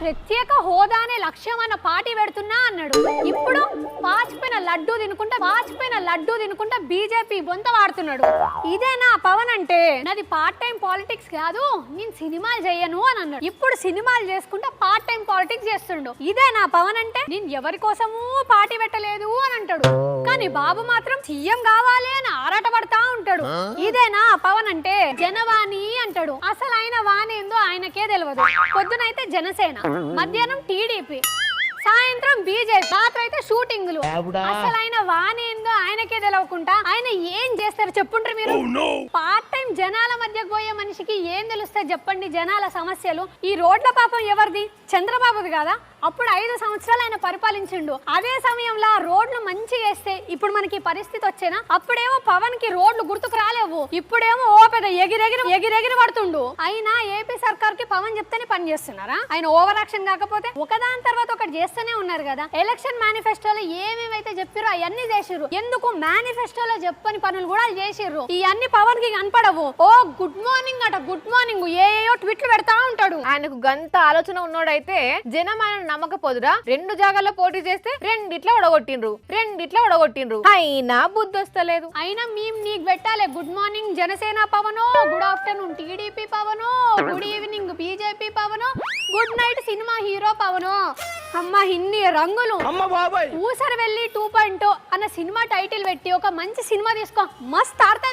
ప్రత్యేక హోదా అనే లక్ష్యం అన్న పార్టీ పెడుతున్నా అన్నాడు. ఇప్పుడు పాచిపోయిన లడ్డు తినుకుంటా పాచిపోయిన లడ్డు తినుకుంటా బీజేపీ బొంత వాడుతున్నాడు. ఇదేనా పవన్ అంటే? నాది పార్ట్ టైం పాలిటిక్స్ కాదు నేను సినిమాలు చేయను అని అన్నాడు. ఇప్పుడు సినిమాలు చేసుకుంటా పార్ట్ టైం పాలిటిక్స్ చేస్తుండు. ఇదేనా పవన్ అంటే? నేను ఎవరి కోసమూ పార్టీ పెట్టలేదు అని అంటాడు. కానీ బాబు మాత్రం సీఎం కావాలి అని ఆరాటపడతా ఉంటాడు. ఇదేనా పవన్ అంటే? జనవాణి అంటాడు. అసలు ఆయన వాణి ఏందో ఆయనకే తెలియదు పొద్దునైతే జనసేన. మధ్యాహ్నం టీడీపీ సాయంత్రం బీజేపీ. రాత్రి అయితే షూటింగ్లు. అసలు ఆయన వాణి ఏందో ఆయనకే తెలియకుండా ఆయన ఏం చేస్తారు చెప్పుంటారు మీరు? పార్ట్ టైం జనాల మధ్యకు పోయే మనిషికి ఏం తెలుస్తాయి చెప్పండి జనాల సమస్యలు. ఈ రోడ్ల పాపం ఎవరిది? చంద్రబాబుది కదా? అప్పుడు ఐదు సంవత్సరాలు ఆయన పరిపాలించిండు. అదే సమయంలో రోడ్లు మంచిగా వేస్తే ఇప్పుడు మనకి పరిస్థితి వచ్చేనా? అప్పుడేమో పవన్కి రోడ్లు గుర్తుకు రాలేవు. ఇప్పుడేమో ఓ పెద్ద ఎగిరెగిరి ఎగిరెగిరి పడుతుండు. అయినా ఏపీ సర్కార్కి పవన్ చెప్తేనే పని చేస్తున్నారా? ఆయన ఓవర్ యాక్షన్ కాకపోతే ఒకదాని తర్వాత ఒకటి చేస్తూనే ఉన్నారు కదా. ఎలక్షన్ మేనిఫెస్టోలో ఏమేమైతే చెప్పారో అవన్నీ చేసిర్రు. ఎందుకు మేనిఫెస్టోలో చెప్పని పనులు కూడా చేసిర్రు? ఈ అన్ని పవన్కి కనపడవు. ఓ గుడ్ మార్నింగ్ అట గుడ్ మార్నింగ్ ఏయో ట్విట్లు పెడతా ఉంటాడు. ఆయనకు గంత ఆలోచన ఉన్నోడైతే జనం ఆయన నమ్మకపోదురా? రెండు జాగాల్లో పోటీ చేస్తే రెండిట్లా ఒడగొట్టిండ్రు. రెండిట్లా ఒడగొట్టిండ్రు. అయినా బుద్ధి వస్తలేదు అయినా మేము నీకు పెట్టాలి. Good morning Janasena Pavan good afternoon TDP Pavan good evening BJP Pavan good night cinema hero Pavan. అమ్మ ఇన్ని రంగులు. ఊసర వెళ్ళి టూ పాయింట్ అన్న సినిమా టైటిల్ పెట్టి ఒక మంచి సినిమా తీసుకో. మస్త్ అర్థం